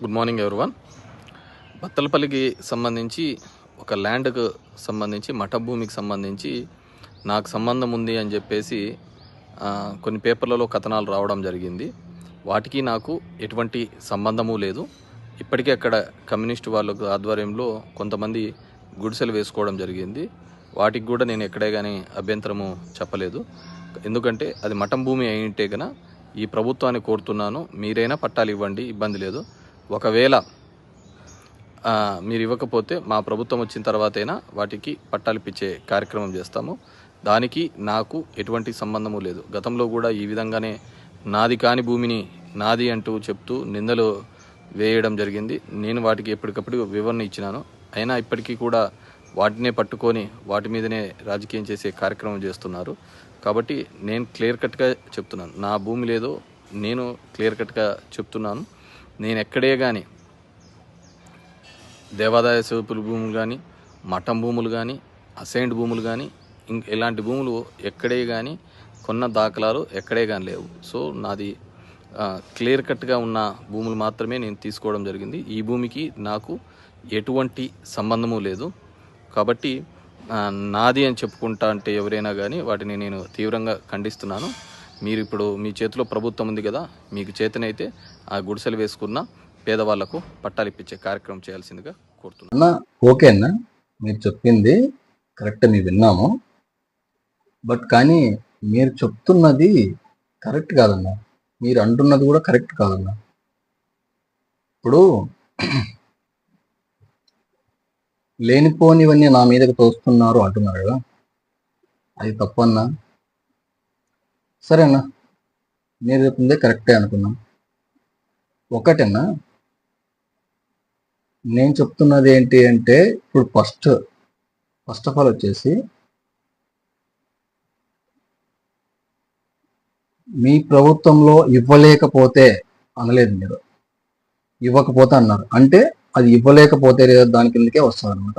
Good morning everyone బత్తలపల్లికి సంబంధించి ఒక ల్యాండ్కు సంబంధించి మఠ భూమికి సంబంధించి నాకు సంబంధం ఉంది అని చెప్పేసి కొన్ని పేపర్లలో కథనాలు రావడం జరిగింది. వాటికి నాకు ఎటువంటి సంబంధము లేదు. ఇప్పటికే అక్కడ కమ్యూనిస్ట్ వాళ్ళ ఆధ్వర్యంలో కొంతమంది గుడిసెలు వేసుకోవడం జరిగింది. వాటికి కూడా నేను ఎక్కడే కానీ అభ్యంతరము చెప్పలేదు. ఎందుకంటే అది మఠం భూమి అయి ఉంటే ఈ ప్రభుత్వాన్ని కోరుతున్నాను. మీరైనా పట్టాలు ఇవ్వండి ఇబ్బంది లేదు. ఒకవేళ మీరు ఇవ్వకపోతే మా ప్రభుత్వం వచ్చిన తర్వాతైనా వాటికి పట్టాలు పిచ్చే కార్యక్రమం చేస్తాము. దానికి నాకు ఎటువంటి సంబంధము లేదు. గతంలో కూడా ఈ విధంగానే నాది కాని భూమిని నాది అంటూ చెప్తూ నిందలు వేయడం జరిగింది. నేను వాటికి ఎప్పటికప్పుడు వివరణ ఇచ్చినాను. అయినా ఇప్పటికీ కూడా వాటినే పట్టుకొని వాటి మీదనే రాజకీయం చేసే కార్యక్రమం చేస్తున్నారు. కాబట్టి నేను క్లియర్ కట్గా చెప్తున్నాను. నా భూమి లేదో నేను క్లియర్ కట్గా చెప్తున్నాను. నేను ఎక్కడే కానీ దేవాదాయ సేవకుల భూములు కానీ మఠం భూములు కానీ అసైన్డ్ భూములు కానీ ఇంక ఇలాంటి భూములు ఎక్కడే కానీ కొన్న దాఖలాలు ఎక్కడే కానీ లేవు. సో నాది క్లియర్ కట్గా ఉన్న భూములు మాత్రమే నేను తీసుకోవడం జరిగింది. ఈ భూమికి నాకు ఎటువంటి సంబంధము లేదు. కాబట్టి నాది అని చెప్పుకుంటా అంటే ఎవరైనా కానీ వాటిని నేను తీవ్రంగా ఖండిస్తున్నాను. మీరు ఇప్పుడు మీ చేతిలో ప్రభుత్వం ఉంది కదా మీకు చేతనైతే ఆ గుడిసెలు వేసుకున్న పేదవాళ్ళకు పట్టాలు ఇప్పించే కార్యక్రమం చేయాల్సిందిగా కోరుతున్నా ఓకే అన్న మీరు చెప్పింది కరెక్ట్ మేము విన్నాము. బట్ కానీ మీరు చెప్తున్నది కరెక్ట్ కాదన్న. మీరు అంటున్నది కూడా కరెక్ట్ కాదన్న. ఇప్పుడు లేనిపోనివన్నీ నా మీదకి తోస్తున్నారు అంటున్నారు కదా. అది తప్పన్నా. సరేనా? మీరు చెప్పిందే కరెక్టే అనుకున్నాం. ఒకటేనా? నేను చెప్తున్నది ఏంటి అంటే ఇప్పుడు ఫస్ట్ ఫస్ట్ ఆఫ్ ఆల్ వచ్చేసి మీ ప్రభుత్వంలో ఇవ్వలేకపోతే అనలేదు మీరు. ఇవ్వకపోతే అన్నారు. అంటే అది ఇవ్వలేకపోతే లేదా దాని కిందకే వస్తుంది అనమాట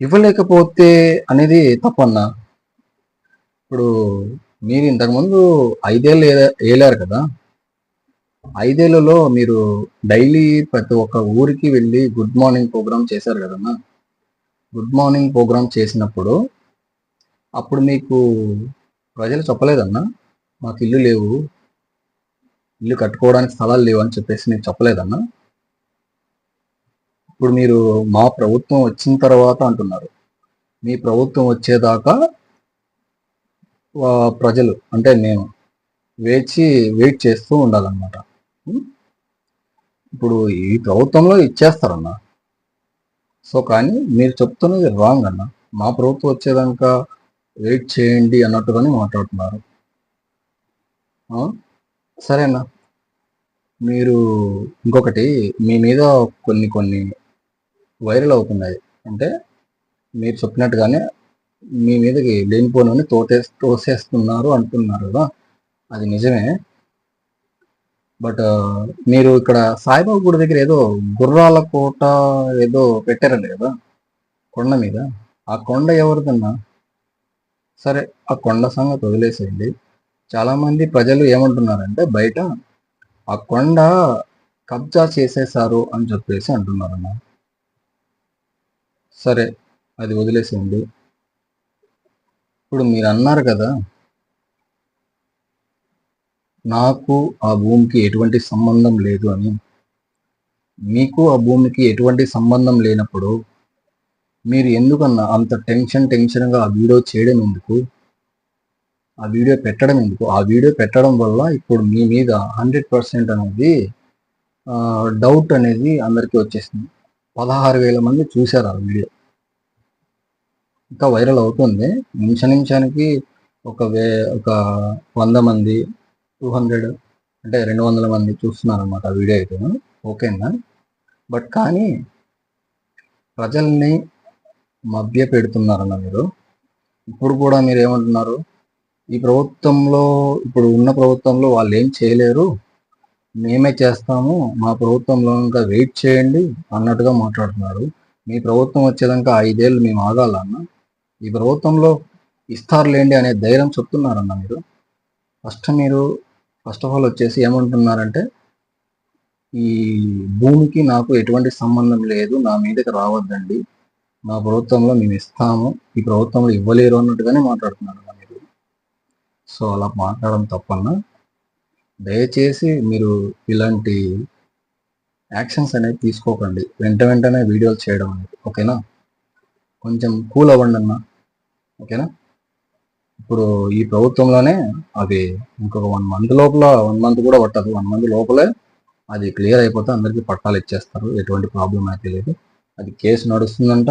ఇవ్వలేకపోతే అనేది తప్పన్నా. ఇప్పుడు మీరు ఇంతకుముందు ఐదేళ్ళు వేలారు ఏలారు కదా? ఐదేళ్ళలో మీరు డైలీ ప్రతి ఒక్క ఊరికి వెళ్ళి గుడ్ మార్నింగ్ ప్రోగ్రామ్ చేశారు కదన్నా గుడ్ మార్నింగ్ ప్రోగ్రామ్ చేసినప్పుడు అప్పుడు మీకు ప్రజలు చెప్పలేదన్నా? మాకు ఇల్లు లేవు ఇల్లు కట్టుకోవడానికి స్థలాలు లేవు అని చెప్పేసి నేను చెప్పలేదన్నా? ఇప్పుడు మీరు మా ప్రభుత్వం వచ్చిన తర్వాత అంటున్నారు. మీ ప్రభుత్వం వచ్చేదాకా ప్రజలు అంటే నేను వేచి వెయిట్ చేస్తూ ఉండాలన్నమాట. ఇప్పుడు ఈ ప్రభుత్వంలో ఇచ్చేస్తారన్న. సో కానీ మీరు చెప్తున్నది రాంగ్ అన్న. మా ప్రభుత్వం వచ్చేదాకా వెయిట్ చేయండి అన్నట్టుగానే మాట్లాడుతున్నారు. సరేనా? మీరు ఇంకొకటి మీ మీద కొన్ని కొన్ని వైరల్ అవుతున్నాయి. అంటే మీరు చెప్పినట్టుగానే మీ మీదకి లేనిపోని తోటే తోసేస్తున్నారు అంటున్నారు కదా. అది నిజమే. బట్ మీరు ఇక్కడ సాయిబాబు గుడి దగ్గర ఏదో గుర్రాల కోట ఏదో పెట్టారండి కదా. కొండ మీద. ఆ కొండ ఎవరిదన్నా? సరే ఆ కొండ సంగతి వదిలేసేయండి. చాలామంది ప్రజలు ఏమంటున్నారంటే బయట ఆ కొండ కబ్జా చేసేశారు అని చెప్పేసి అంటున్నారన్న సరే అది వదిలేసేయండి. ఇప్పుడు మీరు అన్నారు కదా నాకు ఆ భూమికి ఎటువంటి సంబంధం లేదు అని. మీకు ఆ భూమికి ఎటువంటి సంబంధం లేనప్పుడు మీరు ఎందుకన్నా అంత టెన్షన్ టెన్షన్గా ఆ వీడియో చేయడం ఎందుకు ఆ వీడియో పెట్టడం ఎందుకు ఆ వీడియో పెట్టడం వల్ల ఇప్పుడు మీ మీద హండ్రెడ్ పర్సెంట్ అనేది డౌట్ అనేది అందరికీ వచ్చేసింది. పదహారు వేల మంది చూశారు ఆ వీడియో. ఇంకా వైరల్ అవుతుంది. నిమిష నిమిషానికి ఒక వే ఒక వంద మంది టూ హండ్రెడ్ అంటే రెండు వందల మంది చూస్తున్నారు అనమాట ఆ వీడియో అయితే. ఓకేనా? బట్ కానీ ప్రజల్ని మభ్య పెడుతున్నారన్న మీరు. ఇప్పుడు కూడా మీరు ఏమంటున్నారు? ఈ ప్రభుత్వంలో ఇప్పుడు ఉన్న ప్రభుత్వంలో వాళ్ళు ఏం చేయలేరు. మేమే చేస్తాము మా ప్రభుత్వంలో ఇంకా వెయిట్ చేయండి అన్నట్టుగా మాట్లాడుతున్నారు. మీ ప్రభుత్వం వచ్చేదాకా ఐదేళ్ళు మేము ఆగాలన్న ఈ ప్రభుత్వంలో ఇస్తారులేండి అనే ధైర్యం చెప్తున్నారన్న మీరు? ఫస్ట్ మీరు ఫస్ట్ ఆఫ్ ఆల్ వచ్చేసి ఏమంటున్నారంటే ఈ భూమికి నాకు ఎటువంటి సంబంధం లేదు నా మీదకి రావద్దండి. మా ప్రభుత్వంలో మేము ఇస్తాము ఈ ప్రభుత్వంలో ఇవ్వలేరు అన్నట్టుగానే మాట్లాడుతున్నారు అన్న మీరు. సో అలా మాట్లాడడం తప్పన్నా దయచేసి మీరు ఇలాంటి యాక్షన్స్ అనేవి తీసుకోకండి. వెంట వెంటనే వీడియోలు చేయడం అనేది ఓకేనా? కొంచెం కూల్ అవ్వండి అన్న. ఓకేనా? ఇప్పుడు ఈ ప్రభుత్వంలోనే అది ఇంకొక వన్ మంత్ లోపల వన్ మంత్ కూడా పట్టదు. వన్ మంత్ లోపలే అది క్లియర్ అయిపోతే అందరికీ పట్టాలు ఇచ్చేస్తారు. ఎటువంటి ప్రాబ్లం అయితే లేదు. అది కేసు నడుస్తుందంట.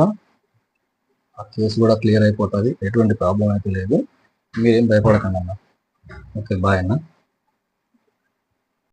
ఆ కేసు కూడా క్లియర్ అయిపోతుంది. ఎటువంటి ప్రాబ్లం అయితే లేదు. మీరేం భయపడకండి అన్న. ఓకే బాయ్ అన్న.